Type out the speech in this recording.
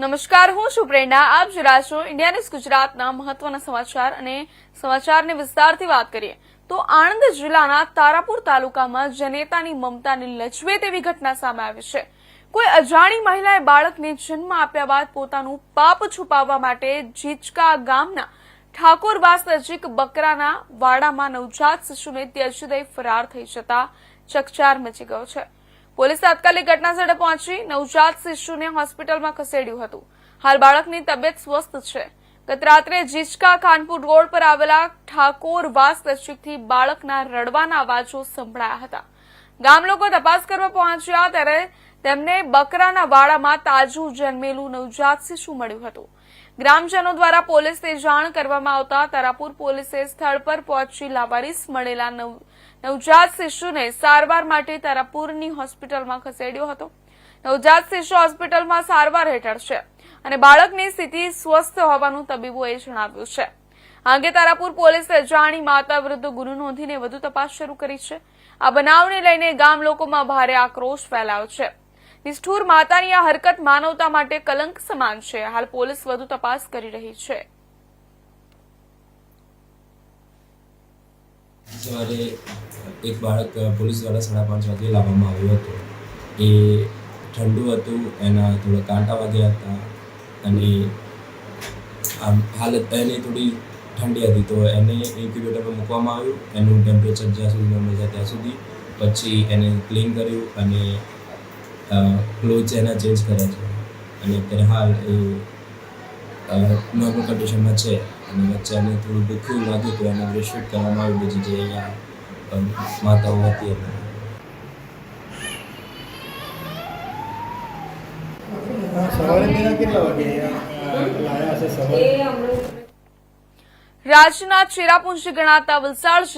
નમસ્કાર, હું છું પ્રેરણા. આપ જોઈ રહ્યા છો ઇન્ડિયા ન્યૂઝ ગુજરાતના મહત્વના સમાચાર અને સમાચારની વિસ્તારથી વાત કરીએ. તો આણંદ જિલ્લાના તારાપુર તાલુકામાં જનેતાની મમતાને લચવે તેવી ઘટના સામે આવી છે. કોઈ અજાણી મહિલાએ બાળકને જન્મ આપ્યા બાદ પોતાનું પાપ છુપાવવા માટે જીચકા ગામના ઠાકોરવાસ નજીક બકરાના વાડામાં નવજાત શિશુને ત્યજી દઈ ફરાર થઈ જતા ચકચાર મચી ગયો છે. પોલીસ તાત્કાલિક ઘટનાસ્થળે પહોંચી નવજાત શિશુને હોસ્પિટલમાં ખસેડ્યું હતું. હાલ બાળકની તબિયત સ્વસ્થ છે. ગત રાત્રે જીચકા ખાનપુર રોડ પર આવેલા ઠાકોરવાસ નજીકથી બાળકના રડવાના અવાજો સંભળાયા હતા. ગામ લોકો તપાસ કરવા પહોંચ્યા ત્યારે તેમને બકરાના વાડામાં તાજું જન્મેલું નવજાત શિશુ મળ્યું હતું. ગ્રામજનો દ્વારા પોલીસને જાણ કરવામાં આવતા તારાપુર પોલીસે સ્થળ પર પહોંચી લાવારીસ મળેલા નવ નવજાત શિશુને સારવાર માટે તારાપુરની હોસ્પિટલમાં ખસેડ્યો હતો. નવજાત શિશુ હોસ્પિટલમાં સારવાર હેઠળ છે અને બાળકની સ્થિતિ સ્વસ્થ હોવાનું તબીબોએ જણાવ્યું છે. આ અંગે તારાપુર પોલીસે જાણી માતા વિરુદ્ધ ગુનો નોંધીને વધુ તપાસ શરૂ કરી છે. આ બનાવને લઈને ગામ લોકોમાં ભારે આક્રોશ ફેલાયો છે. નિષ્ઠુર માતાની આ હરકત માનવતા માટે કલંક સમાન છે. હાલ પોલીસ વધુ તપાસ કરી રહી છે. સવારે એક બાળક પોલીસ દ્વારા સાડા પાંચ વાગે લાવવામાં આવ્યું હતું. એ ઠંડુ હતું, એના થોડા કાંટા વાગ્યા હતા અને આમ હાલત, એની થોડી ઠંડી હતી. તો એને ઇન્ક્યુબેટરમાં મૂકવામાં આવ્યું. એનું ટેમ્પરેચર જ્યાં સુધી નોર્મલ થાય ત્યાં સુધી. પછી એને ક્લીન કર્યું અને ક્લોથ્સ એના ચેન્જ કર્યા છે. અને અત્યારે હાલ એ નોર્મલ કન્ડિશનમાં છે. અને વચ્ચે એને થોડું દુખ્યું લાગ્યું તો એને બ્રેસ્ટ કરવામાં આવ્યું. બીજી જે અહીંયા માતાઓ હતી રાજ્યના ચેરાપુંજી ગણાતા વલસાડ